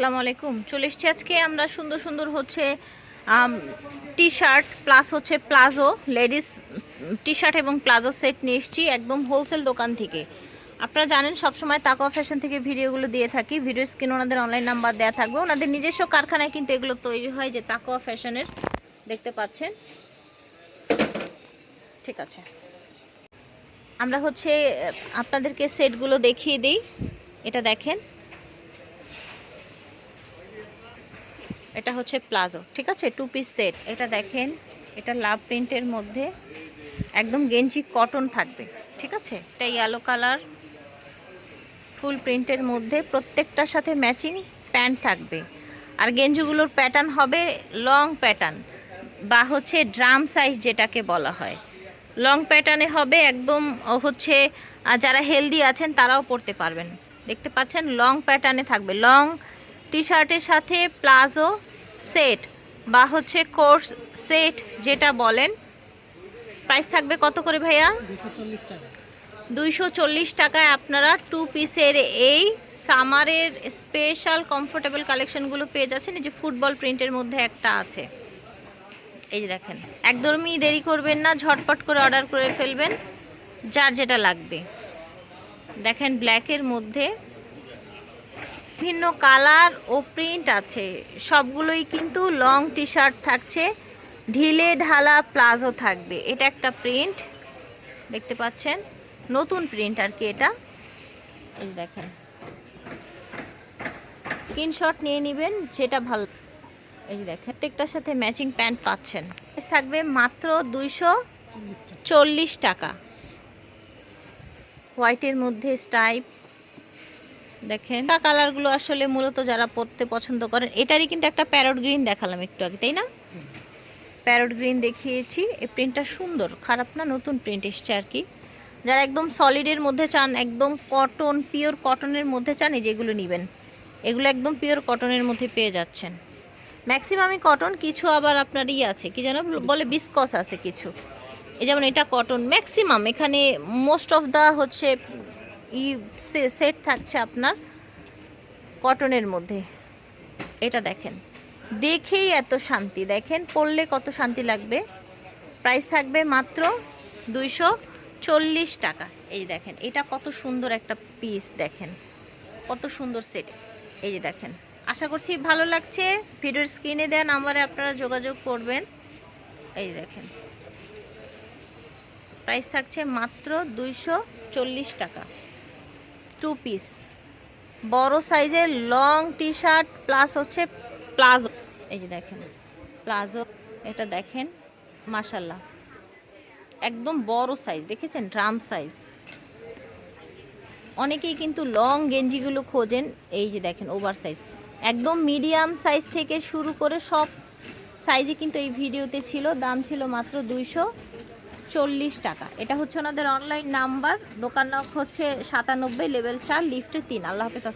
আসসালামু আলাইকুম। চলে এসেছি আজকে আমরা সুন্দর সুন্দর হচ্ছে টি শার্ট প্লাস হচ্ছে প্লাজো লেডিস টি শার্ট এবং প্লাজো সেট নিয়ে এসেছি একদম হোলসেল দোকান থেকে। আপনারা জানেন, সবসময় তাকোয়া ফ্যাশন থেকে ভিডিওগুলো দিয়ে থাকি। ভিডিও স্ক্রিন ওনাদের অনলাইন নাম্বার দেওয়া থাকবে। ওনাদের নিজস্ব কারখানায় কিন্তু এগুলো তৈরি হয় যে তাকোয়া ফ্যাশনের দেখতে পাচ্ছেন? ঠিক আছে। আমরা হচ্ছে, আপনাদেরকে সেটগুলো দেখিয়ে দিই। এটা দেখেন। এটা হচ্ছে প্লাজো, ঠিক আছে? টু পিস সেট এটা দেখেন, এটা লাভ প্রিন্টের মধ্যে একদম গেঞ্জি কটন থাকবে, ঠিক আছে? এটা ইয়েলো কালার ফুল প্রিন্টের মধ্যে প্রত্যেকটার সাথে ম্যাচিং প্যান্ট থাকবে। আর গেঞ্জিগুলোর প্যাটার্ন হবে লং প্যাটার্ন বা হচ্ছে ড্রাম সাইজ যেটাকে বলা হয়। লং প্যাটার্নে হবে একদম হচ্ছে যারা হেলদি আছেন তারাও পরতে পারবেন। দেখতে পাচ্ছেন লং প্যাটার্নে থাকবে। লং টি শার্টের সাথে প্লাজো সেট বা হচ্ছে কোর্স সেট যেটা বলেন প্রাইস থাকবে কত করে ভাইয়া? দুশো চল্লিশ টাকা। দুইশো চল্লিশ টাকায় আপনারা টু পিসের এই সামারের স্পেশাল কমফোর্টেবল কালেকশনগুলো পেয়ে যাচ্ছেন। এই যে ফুটবল প্রিন্টের মধ্যে একটা আছে। এই যে দেখেন একদমই দেরি করবেন না ঝটপট করে অর্ডার করে ফেলবেন যার যেটা লাগবে। দেখেন ব্ল্যাকের মধ্যে ভিন্ন কালার ও প্রিন্ট আছে। সবগুলোই কিন্তু লং টি শার্ট থাকছে, ঢিলে ঢালা প্লাজো থাকবে। এটা একটা প্রিন্ট, দেখতে পাচ্ছেন? নতুন প্রিন্ট আর কি এটা। দেখেন। স্ক্রিনশট নিয়ে নেবেন, যেটা ভালো। এই দেখেন, প্রত্যেকটার সাথে ম্যাচিং প্যান্ট পাচ্ছেন। থাকবে মাত্র দুইশো চল্লিশ টাকা। হোয়াইটের মধ্যে স্টাইপ দেখেন। কালারগুলো আসলে মূলত যারা পরতে পছন্দ করেন, এটারই কিন্তু একটা প্যারট গ্রিন দেখালাম একটু আগে, তাই না? প্যারট গ্রিন দেখিয়েছি, এই প্রিন্টটা সুন্দর, খারাপ না, নতুন প্রিন্ট এসছে আর কি। যারা একদম সলিডের মধ্যে চান, একদম কটন পিওর কটনের মধ্যে চান, এই যেগুলো নেবেন, এগুলো একদম পিওর কটনের মধ্যে পেয়ে যাচ্ছেন। ম্যাক্সিমামই কটন কিছু আবার আপনার ইয়ে আছে, কি যেন বলে বিসকস আছে কিছু। এই যেমন এটা কটন ম্যাক্সিমাম এখানে মোস্ট অফ দ্য হচ্ছে ই সেট থাকছে আপনার কটনের মধ্যে। এটা দেখেন। দেখেই এত শান্তি। দেখেন, পরলে কত শান্তি লাগবে। প্রাইস থাকবে মাত্র দুইশো চল্লিশ টাকা। এই দেখেন, এটা কত সুন্দর একটা পিস দেখেন। কত সুন্দর সেট। এই যে দেখেন, আশা করছি ভালো লাগছে। ভিডিওর স্ক্রিনে দেওয়া নাম্বারে আপনারা যোগাযোগ করবেন। এই দেখেন, প্রাইস থাকছে মাত্র দুইশো চল্লিশ টাকা। Two piece. বড় সাইজের লং টি শার্ট প্লাস হচ্ছে প্লাজো। এই যে দেখেন, প্লাজো, এটা দেখেন মাশাল্লাহ একদম বড় সাইজ, দেখেছেন? Drum size. অনেকেই কিন্তু লং গেঞ্জিগুলো খোঁজেন, এই যে দেখেন, ওভার সাইজ। একদম মিডিয়াম সাইজ থেকে শুরু করে সব সাইজে কিন্তু এই ভিডিওতে ছিল, দাম ছিল মাত্র দুইশো চল্লিশ টাকা। এটা হচ্ছে ওনাদের অনলাইন নাম্বার দোকান নক হচ্ছে সাতানব্বই লেভেল চার লিফটে তিন। আল্লাহ হাফেজ